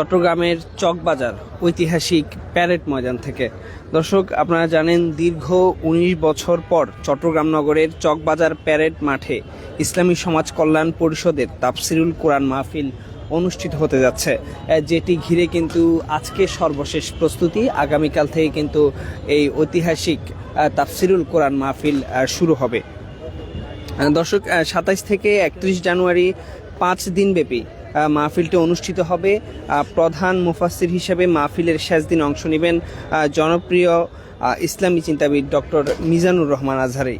চট্টগ্রামের চকবাজার ঐতিহাসিক প্যারেড ময়দান থেকে। দর্শক, আপনারা জানেন দীর্ঘ ১৯ বছর পর চট্টগ্রাম নগরের চকবাজার প্যারেড মাঠে ইসলামী সমাজ কল্যাণ পরিষদের তাফসিরুল কোরআন মাহফিল অনুষ্ঠিত হতে যাচ্ছে। যেটি ঘিরে কিন্তু আজকে সর্বশেষ প্রস্তুতি। আগামীকাল থেকে কিন্তু এই ঐতিহাসিক তাফসিরুল কোরআন মাহফিল শুরু হবে। দর্শক সাতাইশ থেকে একত্রিশ জানুয়ারি পাঁচ দিনব্যাপী মাহফিলটি অনুষ্ঠিত হবে। প্রধান মুফাসির হিসেবে মাহফিলের শেষ দিন অংশ নেবেন জনপ্রিয় ইসলামী চিন্তাবিদ ডক্টর মিজানুর রহমান আজহারি।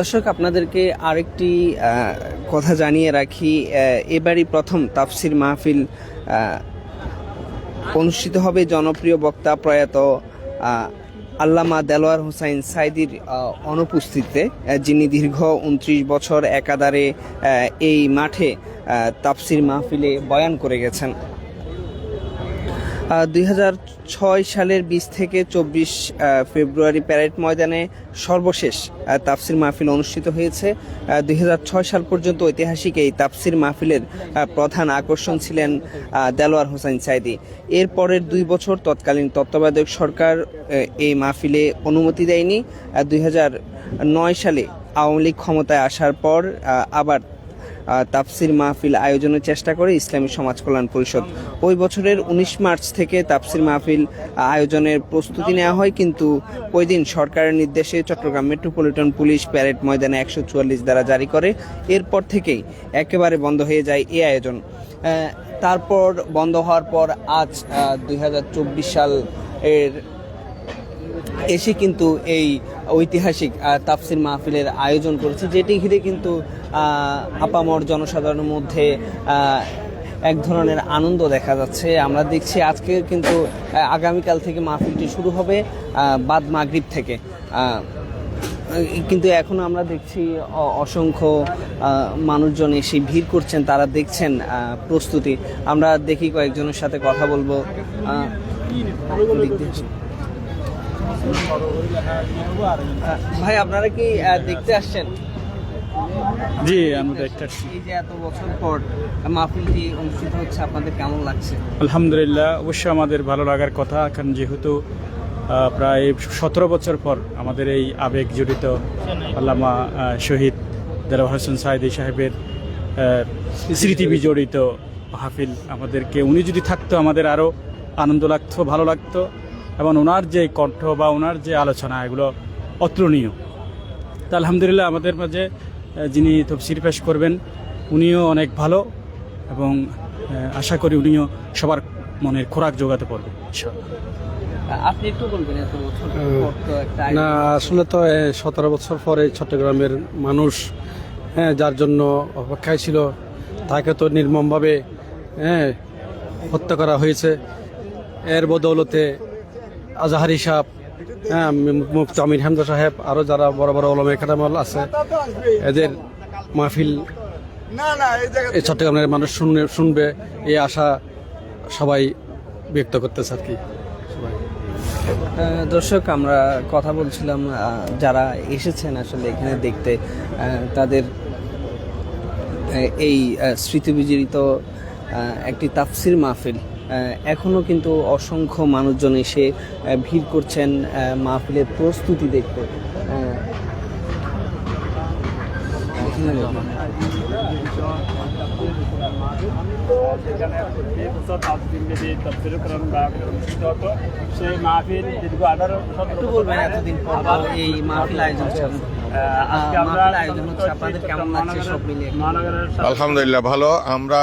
দর্শক, আপনাদেরকে আরেকটি কথা জানিয়ে রাখি। এবারই প্রথম তাফসির মাহফিল অনুষ্ঠিত হবে। জনপ্রিয় বক্তা প্রয়াত আল্লামা দেলোয়ার হুসাইন সাইদির অনুপস্থিতিতে যিনি দীর্ঘ উনত্রিশ বছর একাধারে এই মাঠে তাফসির মাহফিলে বয়ান করে গেছেন। দুই সালের বিশ থেকে চব্বিশ ফেব্রুয়ারি প্যারেড ময়দানে সর্বশেষ তাফসির মাহফিল অনুষ্ঠিত হয়েছে। দুই সাল পর্যন্ত ঐতিহাসিক এই তাফসির মাহফিলের প্রধান আকর্ষণ ছিলেন দেলোয়ার হোসাইন সাইদি। এর পরের দুই বছর তৎকালীন তত্ত্বাবধায়ক সরকার এই মাহফিলে অনুমতি দেয়নি। দুই নয় সালে আওয়ামী লীগ ক্ষমতায় আসার পর আবার তাফসির মাহফিল আয়োজনের চেষ্টা করে ইসলামী সমাজ কল্যাণ পরিষদ। ওই বছরের উনিশ মার্চ থেকে তাফসির মাহফিল আয়োজনের প্রস্তুতি নেওয়া হয়, কিন্তু ওই দিন সরকারের নির্দেশে চট্টগ্রাম মেট্রোপলিটন পুলিশ প্যারেড ময়দানে একশো চুয়াল্লিশ দ্বারা জারি করে। এরপর থেকেই একেবারে বন্ধ হয়ে যায় এই আয়োজন। তারপর বন্ধ হওয়ার পর আজ দুই সাল এর এসে কিন্তু এই ঐতিহাসিক তাফসির মাহফিলের আয়োজন করেছে, যেটি ঘিরে কিন্তু আপামর জনসাধারণের মধ্যে এক ধরনের আনন্দ দেখা যাচ্ছে। আমরা দেখছি আজকে কিন্তু আগামীকাল থেকে মাহফিলটি শুরু হবে বাদ মাগরিব থেকে। কিন্তু এখন আমরা দেখছি অসংখ্য মানুষজন এসে ভিড় করছেন, তারা দেখছেন প্রস্তুতি। আমরা দেখি কয়েকজনের সাথে কথা বলব আহ, দিক দিয়ে আসুন। আহ, ভাই আপনারা কি দেখতে আসছেন? জি আমি দেখতে আসছি। এই যে এত বছর পর মাহফিলটি অনুষ্ঠিত হচ্ছে আপনাদের কেমন লাগছে? আলহামদুলিল্লাহ অবশ্যই আমাদের ভালো লাগার কথা কারণ যেহেতু প্রায় সতেরো বছর পর আমাদের এই আবেগ জড়িত আল্লামা শহীদ দেলাওয়ার হোসেন সাইদি সাহেবের আহ, স্মৃতি বিজড়িত মাহফিল আমাদেরকে উনি যদি থাকতো আমাদের আরও আনন্দ লাগতো ভালো লাগতো। এবং ওনার যে কণ্ঠ বা ওনার যে আলোচনা এগুলো অতুলনীয়। তা আলহামদুলিল্লাহ আমাদের মাঝে যিনি তফসির পেশ করবেন উনিও অনেক ভালো এবং আশা করি উনিও সবার মনের খোরাক যোগাতে পারবে ইনশাআল্লাহ। আহ, আপনি একটু বলবেন এত বছর পর তো একটা না আসলে তো সতেরো বছর পরে চট্টগ্রামের মানুষ হ্যাঁ যার জন্য অপেক্ষায় ছিল তাকে তো নির্মমভাবে হ্যাঁ হত্যা করা হয়েছে। এর বদৌলতে আজাহারি সাহেব হ্যাঁ মুফতি আমির হামদা সাহেব আরও যারা বড় বড় ওলমে কাটামল আছে এদের মাহফিল এই চট্টগ্রামের মানুষ শুনবে শুনবে এই আশা সবাই ব্যক্ত করতেছে আর কি। দর্শক আমরা কথা বলছিলাম যারা এসেছেন আসলে এখানে দেখতে তাদের এই স্মৃতিবিজড়িত একটি তাফসির মাহফিল। আহ, এখনও কিন্তু অসংখ্য মানুষজন এসে ভিড় করছেন মাহফিলের প্রস্তুতি দেখতে। আহ, এখানে দেখুন। সেখানে বছর পাঁচ দিন ব্যাপী তফসিল কোরআন মাহফিল অনুষ্ঠিত হতো সেই মাহফিল দীর্ঘ আঠারো একটু বলবেন এতদিন পর এই মাহফিল আয়োজন আজকে আমরা আয়োজন হচ্ছে আপনাদের কেমন লাগছে সব মিলিয়ে? আলহামদুলিল্লাহ ভালো। আমরা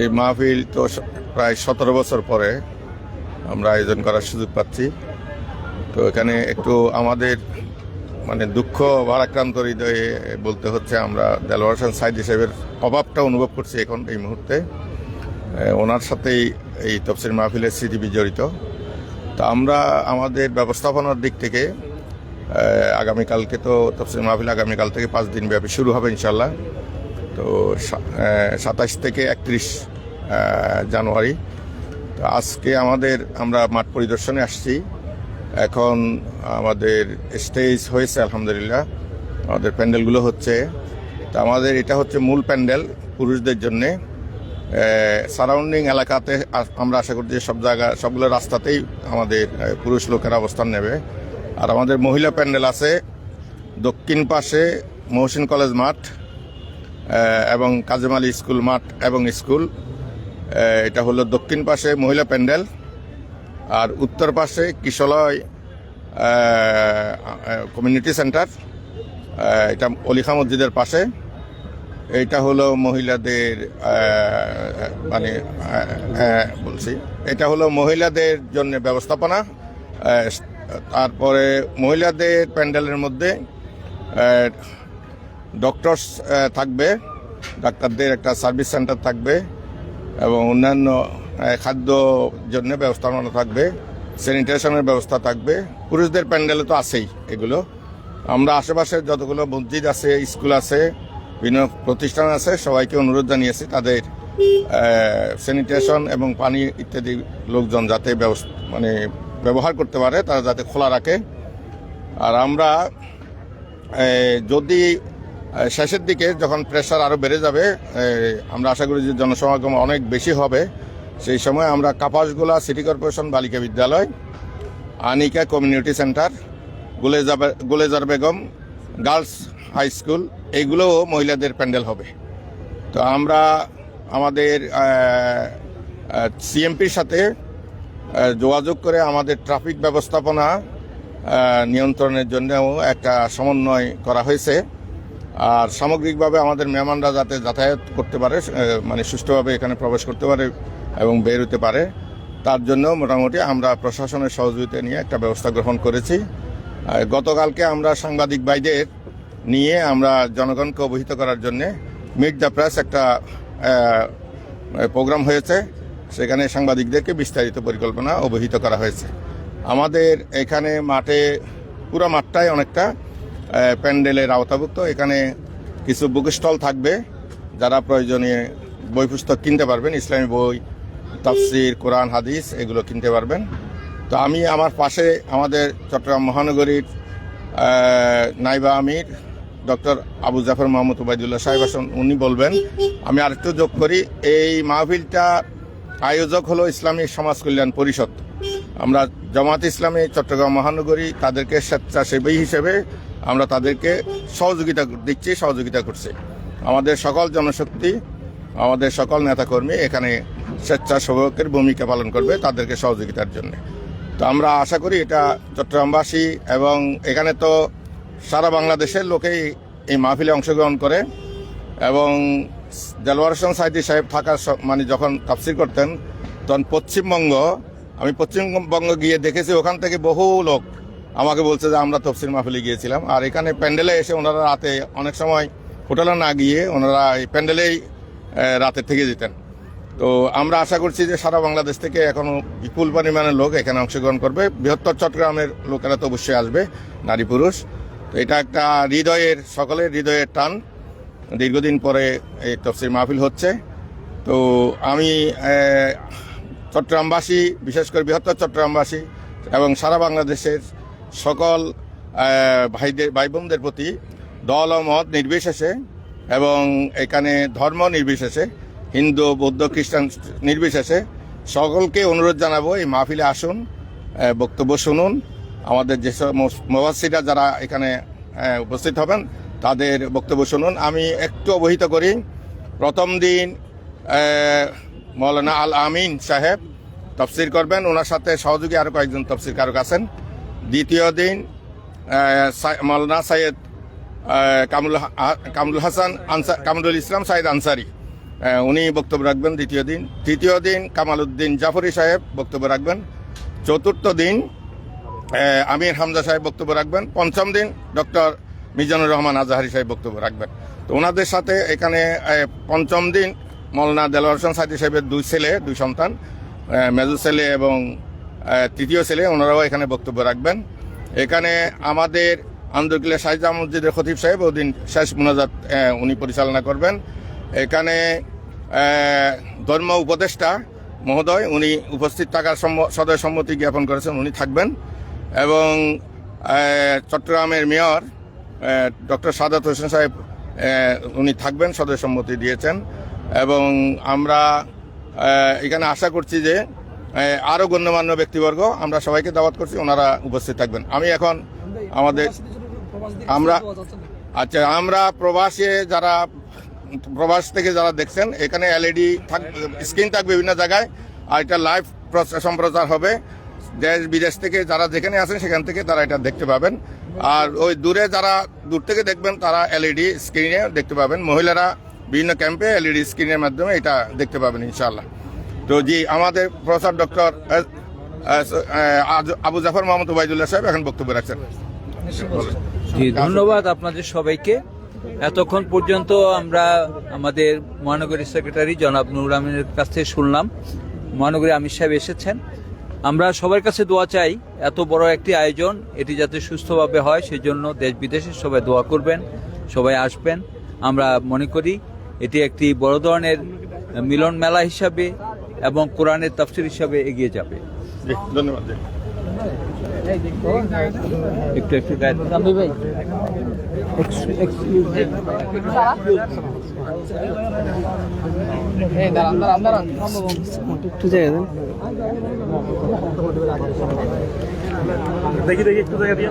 এই মাহফিল তো প্রায় সতেরো বছর পরে আমরা আয়োজন করার সুযোগ পাচ্ছি। তো এখানে একটু আমাদের মানে দুঃখ ভারাক্রান্ত হৃদয়ে বলতে হচ্ছে আমরা দেলোয়ার হোসেন সাইদ হিসেবের অভাবটা অনুভব করছি এখন এই মুহূর্তে। ওনার সাথেই এই তফসির মাহফিলের স্মৃতি বিজড়িত তো আমরা আমাদের ব্যবস্থাপনার দিক থেকে আগামীকালকে তো তফসির মাহফিল আগামীকাল থেকে পাঁচ দিন ব্যাপী শুরু হবে ইনশাল্লাহ তো সাতাশ থেকে একত্রিশ জানুয়ারি। তো আজকে আমাদের, আমরা মাঠ পরিদর্শনে আসছি। এখন আমাদের স্টেজ হয়েছে, আলহামদুলিল্লাহ। আমাদের প্যান্ডেলগুলো হচ্ছে। তা আমাদের এটা হচ্ছে মূল প্যান্ডেল পুরুষদের জন্যে। সারাউন্ডিং এলাকাতে আমরা আশা করি যে সব জায়গা, সবগুলো রাস্তাতেই আমাদের পুরুষ লোকেরা অবস্থান নেবে। আর আমাদের মহিলা প্যান্ডেল আছে দক্ষিণ পাশে মহসিন কলেজ মাঠ। এবং কাজেম আলী স্কুল মাঠ এবং স্কুল এটা হলো দক্ষিণ পাশে মহিলা প্যান্ডেল, আর উত্তর পাশে কিশলয় কমিউনিটি সেন্টার এটা অলিখা মসজিদের পাশে। এইটা হলো মহিলাদের মানে বলছি, এটা হলো মহিলাদের জন্য ব্যবস্থাপনা তারপরে মহিলাদের প্যান্ডেলের মধ্যে ডক্টরস থাকবে, ডাক্তারদের একটা সার্ভিস সেন্টার থাকবে, এবং অন্যান্য খাদ্য জন্য ব্যবস্থাপনা থাকবে স্যানিটেশনের ব্যবস্থা থাকবে। পুরুষদের প্যান্ডেলে তো আছেই এগুলো। আমরা আশেপাশে যতগুলো মসজিদ আছে, স্কুল আছে, বিভিন্ন প্রতিষ্ঠান আছে, সবাইকে অনুরোধ জানিয়েছি তাদের স্যানিটেশন এবং পানি ইত্যাদি লোকজন যাতে মানে ব্যবহার করতে পারে, তারা যাতে খোলা রাখে। আর আমরা যদি শেষের দিকে যখন প্রেশার আরও বেড়ে যাবে আমরা আশা করি যে জনসমাগম অনেক বেশি হবে। সেই সময় আমরা কাপাসগোলা সিটি কর্পোরেশন বালিকা বিদ্যালয়, Anika community centre গুলেজাবে, Gulezar Begum girls high school এইগুলোও মহিলাদের প্যান্ডেল হবে। তো আমরা আমাদের সিএমপির সাথে যোগাযোগ করে আমাদের ট্রাফিক ব্যবস্থাপনা নিয়ন্ত্রণের জন্যও একটা সমন্বয় করা হয়েছে। আর সামগ্রিকভাবে আমাদের মেহমানরা যাতে যাতায়াত করতে পারে মানে সুষ্ঠুভাবে এখানে প্রবেশ করতে পারে এবং বের হতে পারে, তার জন্য মোটামুটি আমরা প্রশাসনের সহযোগিতা নিয়ে একটা ব্যবস্থা গ্রহণ করেছি। গতকালকে আমরা সাংবাদিক ভাইদের নিয়ে আমরা জনগণকে অবহিত করার জন্য মিট দ্য প্রেস একটা প্রোগ্রাম হয়েছে। সেখানে সাংবাদিকদেরকে বিস্তারিত পরিকল্পনা অবহিত করা হয়েছে। আমাদের এখানে মাঠে, পুরো মাঠটাই অনেকটা প্যান্ডেলের আওতাভুক্ত। এখানে কিছু বুক স্টল থাকবে, যারা প্রয়োজনীয় বই পুস্তক কিনতে পারবেন, ইসলামী বই, তাফসির, কোরআন, হাদিস, এগুলো কিনতে পারবেন। তো আমি আমার পাশে আমাদের চট্টগ্রাম মহানগরীর নাইবা আমির, ডক্টর আবু জাফর মোহাম্মদ উবাইদুল্লাহ সাহেব আসন, উনি বলবেন। আমি আরেকটু যোগ করি, এই মাহফিলটা আয়োজক হলো ইসলামী সমাজ কল্যাণ পরিষদ। আমরা জামাত ইসলামী, চট্টগ্রাম মহানগরী, তাদেরকে স্বেচ্ছাসেবী হিসেবে আমরা তাদেরকে সহযোগিতা দিচ্ছি, সহযোগিতা করছি। আমাদের সকল জনশক্তি, আমাদের সকল নেতাকর্মী এখানে স্বেচ্ছাসেবকের ভূমিকা পালন করবে তাদেরকে সহযোগিতার জন্য। তো আমরা আশা করি এটা চট্টগ্রামবাসী এবং এখানে তো সারা বাংলাদেশের লোকেই এই মাহফিলে অংশগ্রহণ করে এবং দেলওয়ার হোসেন সাইদি সাহেব থাকার মানে যখন তাফসির করতেন, তখন পশ্চিমবঙ্গ, আমি পশ্চিমবঙ্গ গিয়ে দেখেছি, ওখান থেকে বহু লোক আমাকে বলছে যে আমরা তফসির মাহফিলে গিয়েছিলাম। আর এখানে প্যান্ডেলে এসে ওনারা রাতে অনেক সময় হোটেলে না গিয়ে ওনারা এই প্যান্ডেলেই রাতে থেকে যেতেন। তো আমরা আশা করছি যে সারা বাংলাদেশ থেকে এখনও বিপুল পরিমাণের লোক এখানে অংশগ্রহণ করবে। বৃহত্তর চট্টগ্রামের লোকেরা তো অবশ্যই আসবে, নারী পুরুষ। তো এটা একটা হৃদয়ের, সকলের হৃদয়ের টান। দীর্ঘদিন পরে এই তফসির মাহফিল হচ্ছে। তো আমি চট্টগ্রামবাসী, বিশেষ করে বৃহত্তর চট্টগ্রামবাসী এবং সারা বাংলাদেশের সকল ভাইদের ভাই বোনদের প্রতি দল ও মত নির্বিশেষে এবং এখানে ধর্ম নির্বিশেষে, হিন্দু, বৌদ্ধ, খ্রিস্টান নির্বিশেষে সকলকে অনুরোধ জানাব এই মাহফিলে আসুন বক্তব্য শুনুন। আমাদের যেসব মোবাসিরা যারা এখানে উপস্থিত হবেন, তাদের বক্তব্য শুনুন। আমি একটু অবহিত করি। প্রথম দিন মৌলানা আল আমিন সাহেব তফসির করবেন। ওনার সাথে সহযোগী আরও কয়েকজন তফসির কারক আছেন। দ্বিতীয় দিন মৌলানা সাইয়েদ কামরুল কামরুল হাসান আনসার কামরুল ইসলাম সাইদ আনসারি উনি বক্তব্য রাখবেন দ্বিতীয় দিন। তৃতীয় দিন কামাল উদ্দিন জাফরি সাহেব বক্তব্য রাখবেন। চতুর্থ দিন আমির হামজা সাহেব বক্তব্য রাখবেন। পঞ্চম দিন ডক্টর মিজানুর রহমান আজাহারি সাহেব বক্তব্য রাখবেন। তো ওনাদের সাথে এখানে পঞ্চম দিন মৌলানা দেলোয়ার হোসেন সাইদি সাহেবের দুই ছেলে, দুই সন্তান মেজু ছেলে এবং তৃতীয় ছেলে, ওনারাও এখানে বক্তব্য রাখবেন। এখানে আমাদের আন্দরকিল্লা শাহিজা মসজিদের খতিব সাহেব, ওদিন শেষ মোনাজাত উনি পরিচালনা করবেন। এখানে ধর্ম উপদেষ্টা মহোদয়, উনি উপস্থিত থাকার সদয় সম্মতি জ্ঞাপন করেছেন, উনি থাকবেন। এবং চট্টগ্রামের মেয়র ডক্টর সাদাত হোসেন সাহেব উনি থাকবেন সদস্য সম্মতি দিয়েছেন। এবং আমরা এখানে আশা করছি যে আহ, আরও গণ্যমান্য ব্যক্তিবর্গ আমরা সবাইকে দাওয়াত করছি ওনারা উপস্থিত থাকবেন। আমি এখন আমাদের আমরা আচ্ছা আমরা প্রবাসে যারা প্রবাস থেকে যারা দেখছেন এখানে এলইডি স্ক্রিন থাকবে বিভিন্ন জায়গায় আর এটা লাইভ সম্প্রচার হবে। দেশ বিদেশ থেকে যারা যেখানে আছেন সেখান থেকে তারা এটা দেখতে পাবেন। আর ওই দূরে যারা দূর থেকে দেখবেন তারা এলইডি স্ক্রিনে দেখতে পাবেন। মহিলারা বিভিন্ন ক্যাম্পে এলইডি স্ক্রিনের মাধ্যমে এটা দেখতে পাবেন ইনশাল্লাহ তো জি, আমাদের প্রফেসর ডক্টর আবু জাফর মোহাম্মদ ওবায়দুল্লাহ সাহেব এখন বক্তব্য রাখছেন। জি, ধন্যবাদ আপনাদের সবাইকে। এতক্ষণ পর্যন্ত আমরা আমাদের মহানগরী সেক্রেটারি জনাব নুর আমিনের কাছ থেকে শুনলাম। মহানগরী আমির সাহেব এসেছেন। আমরা সবার কাছে দোয়া চাই, এত বড় একটি আয়োজন, এটি যাতে সুস্থভাবে হয় সেই জন্য দেশ বিদেশের সবাই দোয়া করবেন, সবাই আসবেন। আমরা মনে করি, এটি একটি বড় ধরনের মিলন মেলা হিসাবে এবং কোরআনের তাফসির হিসাবে এগিয়ে যাবে। জি ধন্যবাদ একটু একটু গায়ে একটু জায়গা দেন। দেখি দেখি একটু জায়গা দিয়ে।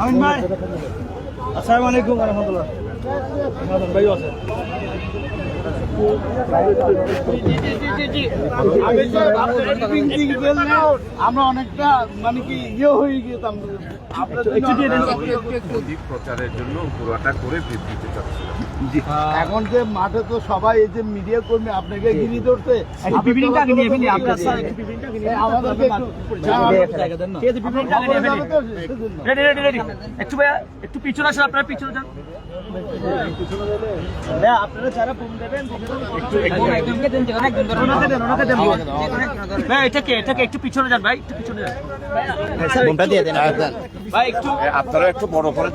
আমিন ভাই আসসালামু আলাইকুম ওয়া ভাই আছে। আমরা অনেকটা মানে কি ইয়ে হয়ে আপনার প্রচারের জন্য পুরোটা করে বৃদ্ধি চাচ্ছিলাম এখন যে মাঠে তো সবাই এই যে মিডিয়া কর্মী আপনাকে গিরি ধরতে একটু পিছনে আসেন আপনারা পিছনে যান। ভাইয়া আপনারা যারা ফোন দেবেন ওনাকে দেন ওনাকে দেন। ভাই এটাকে এটাকে একটু পিছনে যান ভাই একটু পিছনে যান। আপনারা একটু বড় করে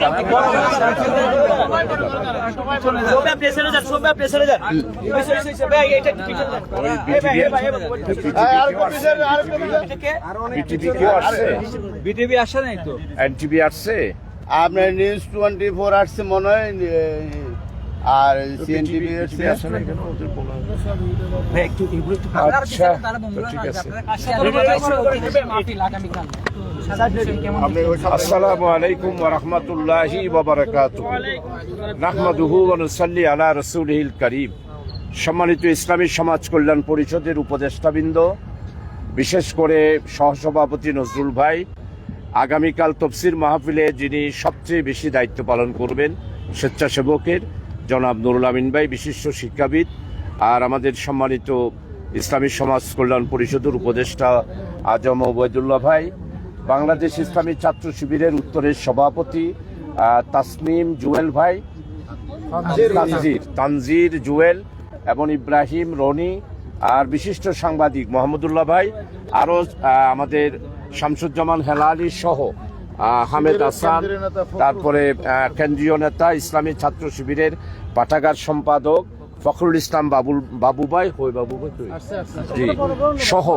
বিটিভি আসে নাই তো? এনটিভি আসছে? আপনার নিউজ টোয়েন্টি ফোর আসছে মনে হয় আর সিএনটিভি এগুলো একটু আচ্ছা। তো ঠিক আছে। আসসালামু আলাইকুম ওয়া রাহমাতুল্লাহি ওয়া বারাকাতুহু। নাহমাদুহু ওয়া নুসাল্লি আলা রাসূলিহিল কারীম। সম্মানিত ইসলামী সমাজ কল্যাণ পরিষদের উপদেষ্টাবৃন্দ বিশেষ করে সহসভাপতি নজরুল ভাই আগামীকাল তফসির মাহফিলে যিনি সবচেয়ে বেশি দায়িত্ব পালন করবেন স্বেচ্ছাসেবকের জনাব নুরুল আমিন ভাই বিশিষ্ট শিক্ষাবিদ আর আমাদের সম্মানিত ইসলামী সমাজ কল্যাণ পরিষদের উপদেষ্টা আজম ওবায়দুল্লাহ ভাই বাংলাদেশ ইসলামী ছাত্র শিবিরের উত্তরের সভাপতি তাসনিম জুয়েল ভাই তানজির। তানজির জুয়েল এবং ইব্রাহিম রনি আর বিশিষ্ট সাংবাদিক মোহাম্মদুল্লাহ ভাই আরও আমাদের শামসুজ্জামান হেলালি সহ হামেদ হাসান তারপরে কেন্দ্রীয় নেতা ইসলামী ছাত্র শিবিরের পাঠাগার সম্পাদক ফখরুল ইসলাম বাবুল বাবু ভাই হই বাবুবাই জি। সহ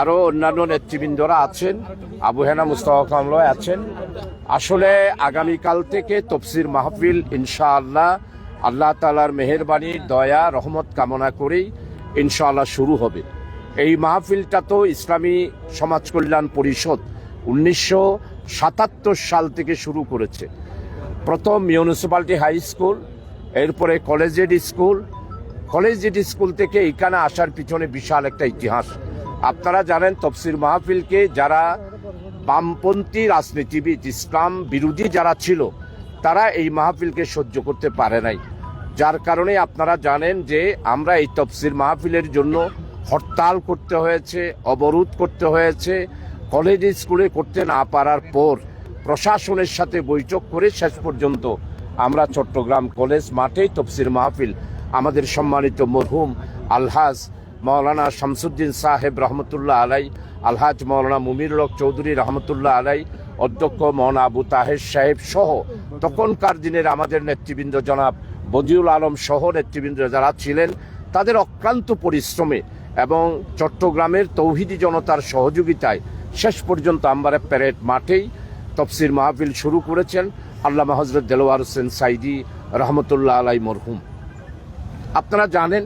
আরও অন্যান্য নেতৃবৃন্দরা আছেন আবু হেনা মুস্তফা কামলয় আছেন। আসলে আগামীকাল থেকে তফসির মাহফিল ইনশাআল্লাহ আল্লাহ তালার মেহেরবানি দয়া রহমত কামনা করেই ইনশাআল্লাহ শুরু হবে। এই মাহফিলটা তো ইসলামী সমাজ কল্যাণ পরিষদ উনিশশো সাতাত্তর সাল থেকে শুরু করেছে। প্রথম মিউনিসিপ্যালিটি হাই স্কুল এরপরে কলেজেড স্কুল কলেজেড স্কুল থেকে এখানে আসার পিছনে বিশাল একটা ইতিহাস। আপনারা জানেন তফসির মাহফিলকে যারা বামপন্থী রাজনীতিবিদ, ইসলাম বিরোধী যারা ছিল, তারা এই মাহফিলকে সহ্য করতে পারে নাই। যার কারণে আপনারা জানেন যে আমরা এই তফসির মাহফিলের জন্য হরতাল করতে হয়েছে, অবরোধ করতে হয়েছে কলেজ স্কুলে করতে না পারার পর প্রশাসনের সাথে বৈঠক করে শেষ পর্যন্ত আমরা চট্টগ্রাম কলেজ মাঠেই তফসির মাহফিল। আমাদের সম্মানিত মরহুম আলহাজ মৌলানা শামসুদ্দিন সাহেব রহমতুল্লাহ আলাই, আলহাজ মৌলানা মুমির হক চৌধুরী রহমতুল্লাহ আলাই, অধ্যক্ষ মৌলানা আবু তাহের সাহেব সহ তখনকার দিনের আমাদের নেতৃবৃন্দ জনাব বদিউল আলম সহ নেতৃবৃন্দ যারা ছিলেন, তাদের অক্লান্ত পরিশ্রমে এবং চট্টগ্রামের তৌহিদি জনতার সহযোগিতায় শেষ পর্যন্ত আমরা প্যারেড মাঠেই তফসির মাহফিল শুরু করেছেন আল্লামা হজরত দেলোয়ার হোসেন সাইদি রহমতুল্লাহ আলাই মরহুম। আপনারা জানেন,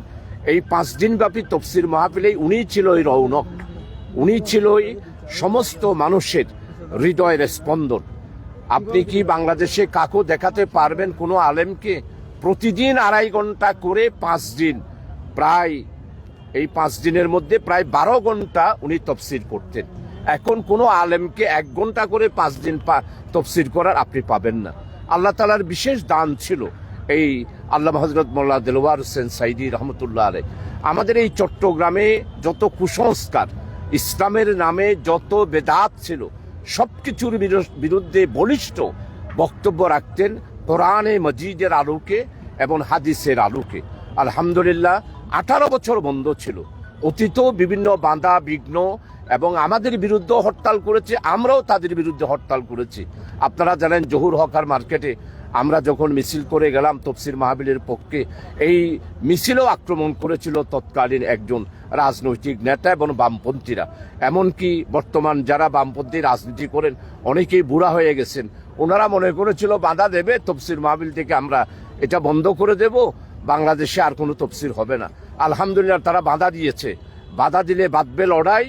এই পাঁচ দিনব্যাপী তফসির মাহফিলে উনি ছিল ওই রৌনক। উনি ছিল ওই সমস্ত মানুষের হৃদয়ের স্পন্দন। আপনি কি বাংলাদেশে কাকু দেখাতে পারবেন কোনো আলেমকে? প্রতিদিন আড়াই ঘণ্টা করে পাঁচ দিন। প্রায় এই পাঁচ দিনের মধ্যে প্রায় বারো ঘণ্টা উনি তফসির করতেন। এখন কোনো আলেমকে এক ঘণ্টা করে পাঁচ দিন তফসির করার আপনি পাবেন না। আল্লাহ তালার বিশেষ দান ছিল এই আল্লাহ হজরত মোল্লা দেলোয়ার হোসেন সাইদি রহমতুল্লাহ আলাই আমাদের এই চট্টগ্রামে যত কুসংস্কার, ইসলামের নামে যত বেদাত ছিল সব কিছুর বিরুদ্ধে বলিষ্ঠ বক্তব্য রাখতেন কোরআনে মজিদের আলোকে এবং হাদিসের আলোকে। আলহামদুলিল্লাহ, আঠারো বছর বন্ধ ছিল। অতীত বিভিন্ন বাঁধা, বিঘ্ন এবং আমাদের বিরুদ্ধে হরতাল করেছে, আমরাও তাদের বিরুদ্ধে হরতাল করেছি। আপনারা জানেন, জহুর হকার মার্কেটে আমরা যখন মিছিল করে গেলাম, তফসির মাহাবিলের পক্ষে, এই মিছিলও আক্রমণ করেছিল তৎকালীন একজন রাজনৈতিক নেতা এবং বামপন্থীরা। এমনকি বর্তমান যারা বামপন্থী রাজনীতি করেন, অনেকেই বুড়া হয়ে গেছেন। ওনারা মনে করেছিল, বাধা দেবে, তফসির মাহবিল থেকে আমরা এটা বন্ধ করে দেব, বাংলাদেশে আর কোনো তফসির হবে না। আলহামদুলিল্লাহ তারা বাধা দিয়েছে। বাধা দিলে বাঁধবে লড়াই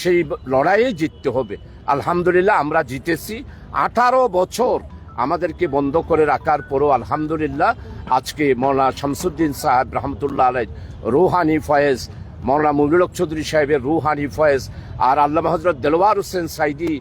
সেই লড়াইয়ে জিততে হবে। আলহামদুলিল্লাহ আমরা জিতেছি। আঠারো বছর আমাদেরকে বন্ধ করে রাখার পরও আলহামদুলিল্লাহ আজকে মৌলানা শামসুদ্দিন সাহেব রহমতুল্লাহ আলাই রুহানি ফয়েজ, মৌলানা মুবিলক চৌধুরী সাহেবের রুহানি ফয়েজ আর আল্লাহ হজরত দেলোয়ার হোসেন সাইদি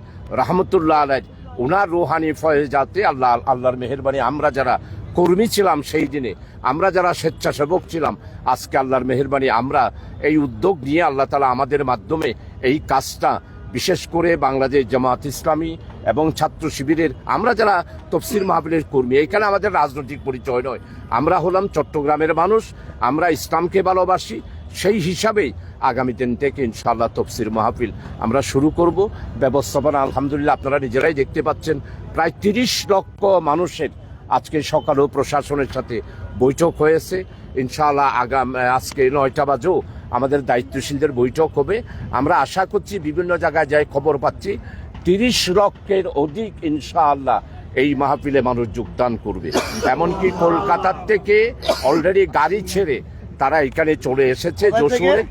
রহমতুল্লাহ আলাই ওনার রুহানি ফয়েজ যাতে আল্লাহ আল্লাহর মেহরবানি, আমরা যারা কর্মী ছিলাম সেই দিনে। আমরা যারা স্বেচ্ছাসেবক ছিলাম, আজকে আল্লাহর মেহরবানি, আমরা এই উদ্যোগ নিয়ে আল্লাহ তালা আমাদের মাধ্যমে এই কাজটা বিশেষ করে বাংলাদেশ জামাত ইসলামী এবং ছাত্র শিবিরের, আমরা যারা তফসির মাহফিলের কর্মী, এখানে আমাদের রাজনৈতিক পরিচয় নয়। আমরা হলাম চট্টগ্রামের মানুষ, আমরা ইসলামকে ভালোবাসি, সেই হিসাবেই আগামী দিন থেকে ইনশাআল্লাহ তফসির মাহফিল আমরা শুরু করব। ব্যবস্থাপনা, আলহামদুলিল্লাহ আপনারা নিজেরাই দেখতে পাচ্ছেন, প্রায় তিরিশ লক্ষ মানুষের আজকে সকালেও প্রশাসনের সাথে বৈঠক হয়েছে। ইনশাআল্লাহ আগাম আজকে নয়টা বাজেও আমাদের দায়িত্বশীলদের বৈঠক হবে। আমরা আশা করছি বিভিন্ন জায়গায় যাই খবর পাচ্ছি। তিরিশ লক্ষের অধিক ইনশাআল্লাহ এই মাহফিলে মানুষ যোগদান করবে। এমনকি কলকাতার থেকে অলরেডি গাড়ি ছেড়ে তারা এখানে চলে এসেছে যশোরে।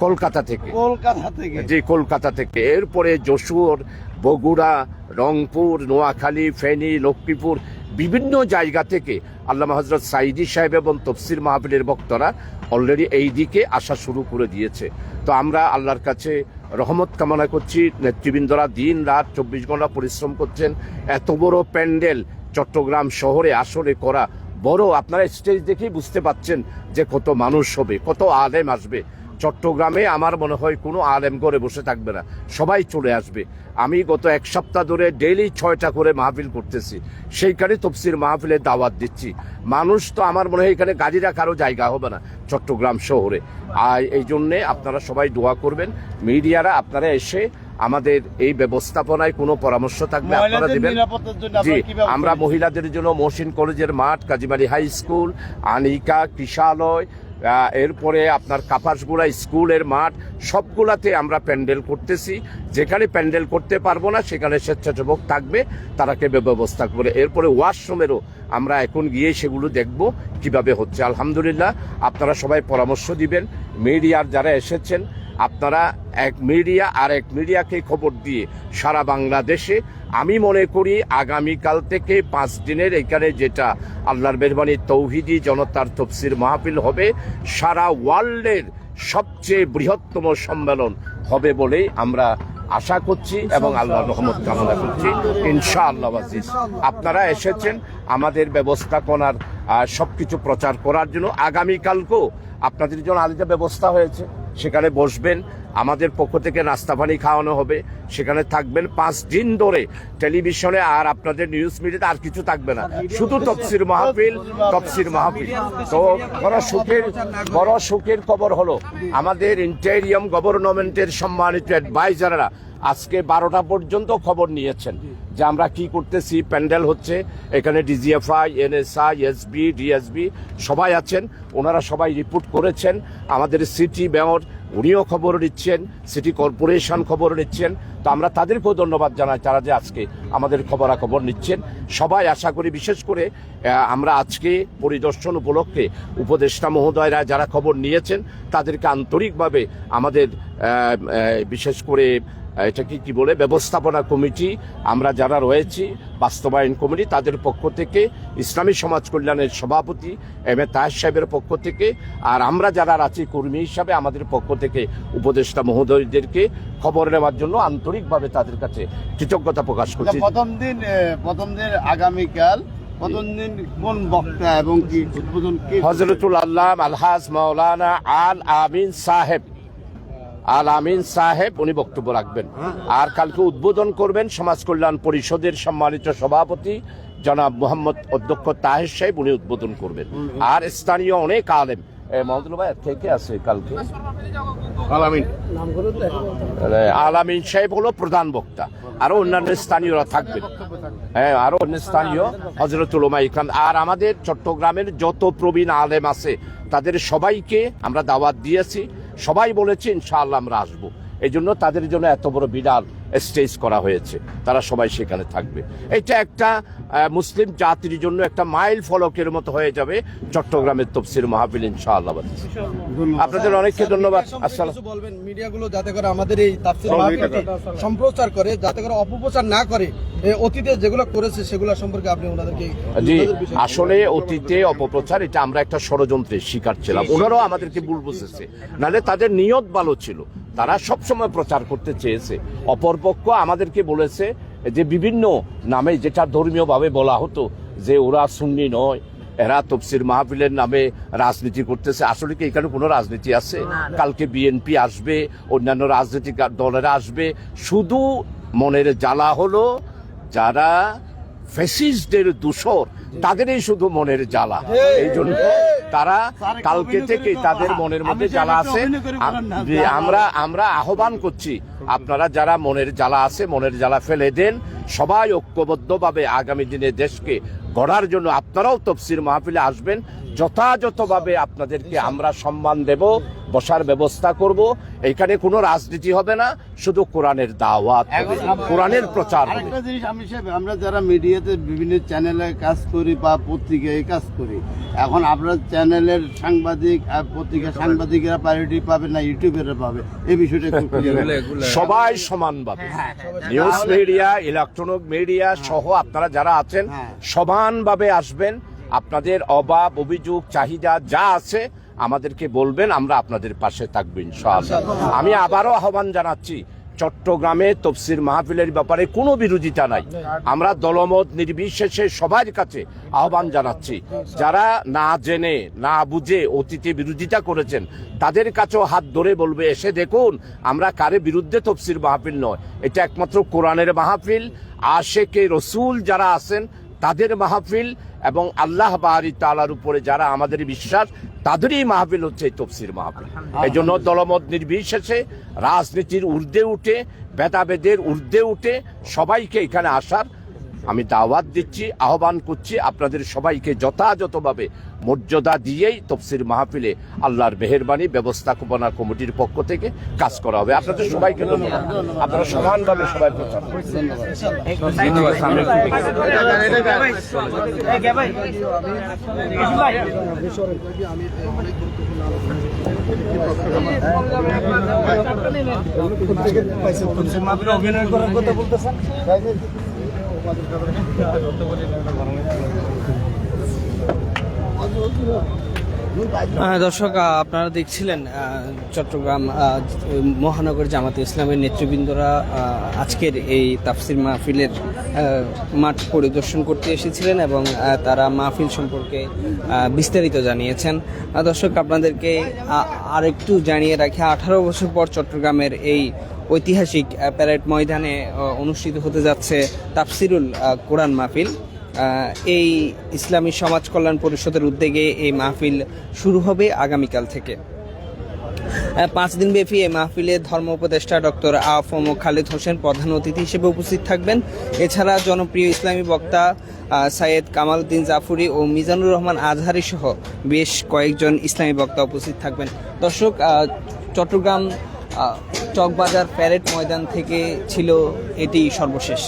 কলকাতা থেকে। কলকাতা থেকে। যে কলকাতা থেকে। এরপরে যশোর বগুড়া, রংপুর, নোয়াখালী, ফেনী, লক্ষ্মীপুর বিভিন্ন জায়গা থেকে আল্লামা হজরত সাইদি সাহেব এবং তফসির মাহফিলের বক্তরা অলরেডি এই দিকে আসা শুরু করে দিয়েছে। তো আমরা আল্লাহর কাছে রহমত কামনা করছি। নেতৃবৃন্দরা দিন রাত চব্বিশ ঘণ্টা পরিশ্রম করছেন। এত বড় প্যান্ডেল চট্টগ্রাম শহরে আসরে করা বড়। আপনারা স্টেজ দেখেই বুঝতে পাচ্ছেন যে কত মানুষ হবে, কত আলেম আসবে। চট্টগ্রামে আমার মনে হয় কোনো আলেম করে বসে থাকবে না। সবাই চলে আসবে। আমি গত এক সপ্তাহ ধরে ডেইলি ছয়টা করে মাহফিল করতেছি। সেইখানে তফসির মাহফিলের দাওয়াত দিচ্ছি। মানুষ তো আমার মনে হয় এখানে গাড়ি রাখারও জায়গা হবে না চট্টগ্রাম শহরে। আর এই জন্যে আপনারা সবাই দোয়া করবেন। মিডিয়ারা আপনারা এসে আমাদের এই ব্যবস্থাপনায় কোনো পরামর্শ থাকবে আপনারা দিবেন। জি আমরা মহিলাদের জন্য মহসিন কলেজের মাঠ কাজীবাড়ি হাই স্কুল আনিকা কৃষালয় এরপরে আপনার কাপাসগুড়া স্কুলের মাঠ, সবগুলাতে আমরা প্যান্ডেল করতেছি। যেখানে প্যান্ডেল করতে পারব না, সেখানে স্বেচ্ছাসেবক থাকবে তারাকে ব্যবস্থা করে। এরপরে ওয়াশরুমেরও আমরা এখন গিয়ে সেগুলো দেখব, কীভাবে হচ্ছে। আলহামদুলিল্লাহ, আপনারা সবাই পরামর্শ দিবেন। মিডিয়ার যারা এসেছেন, আপনারা এক মিডিয়া আর এক মিডিয়াকে খবর দিয়ে সারা বাংলাদেশে আমি মনে করি আগামীকাল থেকে পাঁচ দিনের এখানে যেটা আল্লাহর মেহরবানি তৌহিদি জনতার তফসির মাহফিল হবে সারা ওয়ার্ল্ডের সবচেয়ে বৃহত্তম সম্মেলন হবে বলেই আমরা আশা করছি এবং আল্লাহর রহমত কামনা করছি। ইনশাআল্লাহ আজিজ আপনারা এসেছেন আমাদের ব্যবস্থাপনার আহ, সবকিছু প্রচার করার জন্য। আগামীকালকেও আপনাদের জন্য আলাদা ব্যবস্থা হয়েছে। সেখানে বসবেন, আমাদের পক্ষ থেকে নাস্তা পানি খাওয়ানো হবে, সেখানে থাকবেন পাঁচ দিন ধরে টেলিভিশনে আর আপনাদের নিউজ মিডিয়াতে আর কিছু থাকবে না। শুধু তফসির মাহফিল তফসির মাহফিল। তো বড় সুখের বড় সুখের খবর হলো, আমাদের ইন্টেরিয়াম গভর্নমেন্টের সম্মানিত অ্যাডভাইজাররা আজকে বারোটা পর্যন্ত খবর নিয়েছেন যে আমরা কি করতেছি, প্যান্ডেল হচ্ছে, এখানে ডিজিএফআই, এনএসআই, এসবি, ডিএসবি সবাই আছেন, ওনারা সবাই রিপোর্ট করেছেন। আমাদের সিটি মেয়র, উনিও খবর নিচ্ছেন, সিটি কর্পোরেশন খবর নিচ্ছেন। তো আমরা তাদেরকেও ধন্যবাদ জানাই তারা যে আজকে আমাদের খবরাখবর নিচ্ছেন। সবাই আশা করি, বিশেষ করে আমরা আজকে পরিদর্শন উপলক্ষে উপদেষ্টা মহোদয়রা যারা খবর নিয়েছেন, তাদেরকে আন্তরিকভাবে আমাদের বিশেষ করে এটা কি কি বলে? ব্যবস্থাপনা কমিটি আমরা যারা রয়েছি বাস্তবায়ন কমিটি তাদের পক্ষ থেকে ইসলামী সমাজ কল্যাণের সভাপতি এম এ তাহের সাহেবের পক্ষ থেকে আর আমরা যারা আছি কর্মী হিসাবে আমাদের পক্ষ থেকে উপদেষ্টা মহোদয়দেরকে খবর নেওয়ার জন্য আন্তরিকভাবে তাদের কাছে কৃতজ্ঞতা প্রকাশ করছি। প্রথম দিন প্রথম দিন আগামীকাল কোন বক্তা এবং কি হজরতুল আল্লাহ আলহাজ মাওলানা আল আমিন সাহেব। আল আমিন সাহেব উনি বক্তব্য রাখবেন। আর কালকে উদ্বোধন করবেন সমাজ কল্যাণ পরিষদের সম্মানিত সভাপতি জনাব মোহাম্মদ অধ্যক্ষ তাহের সাহেব উনি উদ্বোধন করবেন। আর স্থানীয় অনেক আলেম ভাই কে কে আছে কালকে? আলামিন আলামিন সাহেব হলো প্রধান বক্তা। আরও অন্যান্য স্থানীয়রা থাকবেন হ্যাঁ আরও অন্য স্থানীয় হজরতুল ইকরাম আর আমাদের চট্টগ্রামের যত প্রবীণ আলেম আছে তাদের সবাইকে আমরা দাওয়াত দিয়েছি। সবাই বলেছে ইনশাআল্লাহ আমরা আসব। এই জন্য তাদের জন্য এত বড় বিড়াল স্টেজ করা হয়েছে। তারা সবাই সেখানে থাকবে। এটা একটা মুসলিম জাতির জন্য একটা মাইল ফলকের মতো হয়ে যাবে চট্টগ্রামের তফসির মাহফিল ইনশাআল্লাহ। আপনাদের অনেককে ধন্যবাদ। আসসালাম। কিছু বলবেন মিডিয়াগুলো যাতে করে আমাদের এই তাফসীর মাহফিলটি সম্প্রচার করে যাতে করে অপপ্রচার না করে অতীতে যেগুলো করেছে সেগুলো সম্পর্কে আপনি ওনাদেরকে জি আসলে অতীতে অপপ্রচার এটা আমরা একটা ষড়যন্ত্রের শিকার ছিলাম। ওনারাও আমাদেরকে ভুল বুঝেছে। নাহলে তাদের নিয়ত ভালো ছিল। তারা সবসময় প্রচার করতে চেয়েছে। অপরপক্ষ আমাদেরকে বলেছে যে বিভিন্ন নামে যেটা ধর্মীয়ভাবে বলা হতো যে ওরা সুন্নি নয় এরা তফসির মাহফিলের নামে রাজনীতি করতেছে। আসলে কি এখানে কোনো রাজনীতি আছে? কালকে বিএনপি আসবে অন্যান্য রাজনৈতিক দলেরা আসবে। শুধু মনের জ্বালা হলো যারা ফেসিস্টদের দূষর তাদেরই শুধু মনের জ্বালা। এই জন্য তারা কালকে থেকে তাদের মনের মধ্যে জ্বালা আছে। যে আমরা আমরা আহ্বান করছি, আপনারা যারা মনের জ্বালা আছে, মনের জ্বালা ফেলে দেন, সবাই ঐক্যবদ্ধভাবে আগামী দিনে দেশকে গড়ার জন্য আপনারাও তফসির মাহফিলে আসবেন। যথাযথভাবে আপনাদেরকে আমরা সম্মান দেব বসার ব্যবস্থা করব। এখানে কোনো রাজনীতি হবে না শুধু কোরআনের দাওয়াত কোরআনের প্রচার হবে। আরেকটা জিনিস আমি আমরা যারা মিডিয়াতে বিভিন্ন চ্যানেলে কাজ করি বা পত্রিকায় কাজ করি এখন আপনার চ্যানেলের সাংবাদিক আর পত্রিকা সাংবাদিকেরা প্রায়োরিটি পাবে না ইউটিউবেরা পাবে? এই বিষয়টা একটু। সবাই সমানভাবে নিউজ মিডিয়া ইলেকট্রনিক মিডিয়া সহ আপনারা যারা আছেন হ্যাঁ। সমানভাবে আসবেন। আপনাদের অভাব, অভিযোগ, চাহিদা যা আছে আমাদেরকে বলবেন, আমরা আপনাদের পাশে থাকব ইনশাআল্লাহ। আমি আবারও আহ্বান জানাচ্ছি, চট্টগ্রামে তফসির মাহফিলের ব্যাপারে কোনো বিরোধিতা নাই। আমরা দলমত নির্বিশেষে সবার কাছে আহ্বান জানাচ্ছি, যারা না জেনে, না বুঝে অতীতে বিরোধিতা করেছেন, তাদের কাছেও হাত ধরে বলবে, এসে দেখুন, আমরা কারে বিরুদ্ধে তফসির মাহফিল নয়। এটা একমাত্র কোরআনের মাহফিল। আশেকে রসুল যারা আছেন তাদের মাহফিল এবং আল্লাহ বাহারি তালার উপরে যারা আমাদের বিশ্বাস তাদেরই মাহফিল হচ্ছে এই তফসির মাহফিল। এই জন্য দলমত নির্বিশেষে রাজনীতির ঊর্ধ্বে উঠে ভেদাভেদের ঊর্ধ্বে উঠে সবাইকে এখানে আসার আমি দাওয়াত দিচ্ছি আহ্বান করছি আপনাদের সবাইকে যথাযথভাবে মর্যাদা দিয়েই তফসির মাহফিলে আল্লাহর মেহরবানি ব্যবস্থাপনা কমিটির পক্ষ থেকে কাজ করা হবে। আপনাদের সবাইকে ধন্যবাদ। আপনারা সমানভাবে সবাই প্রচার। অভিনয় করার কথা বলতেছেন। 맞을 어떻게 하는 거야? দর্শক আপনারা দেখছিলেন চট্টগ্রাম মহানগর জামাতে ইসলামের নেতৃবৃন্দরা আজকের এই তাফসির মাহফিলের মাঠ পরিদর্শন করতে এসেছিলেন এবং তারা মাহফিল সম্পর্কে বিস্তারিত জানিয়েছেন। দর্শক, আপনাদেরকে আরেকটু জানিয়ে রাখি, আঠারো বছর পর চট্টগ্রামের এই ঐতিহাসিক প্যারেড ময়দানে অনুষ্ঠিত হতে যাচ্ছে তাফসিরুল কোরআন মাহফিল। এই ইসলামী সমাজ কল্যাণ পরিষদের উদ্যোগে এই মাহফিল শুরু হবে আগামীকাল থেকে। পাঁচ দিন ব্যাপী এই মাহফিলে ধর্ম উপদেষ্টা ডক্টর আফম খালেদ হোসেন প্রধান অতিথি হিসেবে উপস্থিত থাকবেন। এছাড়া জনপ্রিয় ইসলামী বক্তা সাইয়েদ কামাল উদ্দিন জাফরি ও মিজানুর রহমান আজহারি সহ বেশ কয়েকজন ইসলামী বক্তা উপস্থিত থাকবেন। দর্শক চট্টগ্রাম চকবাজার প্যারেড ময়দান থেকে ছিল এটি সর্বশেষ।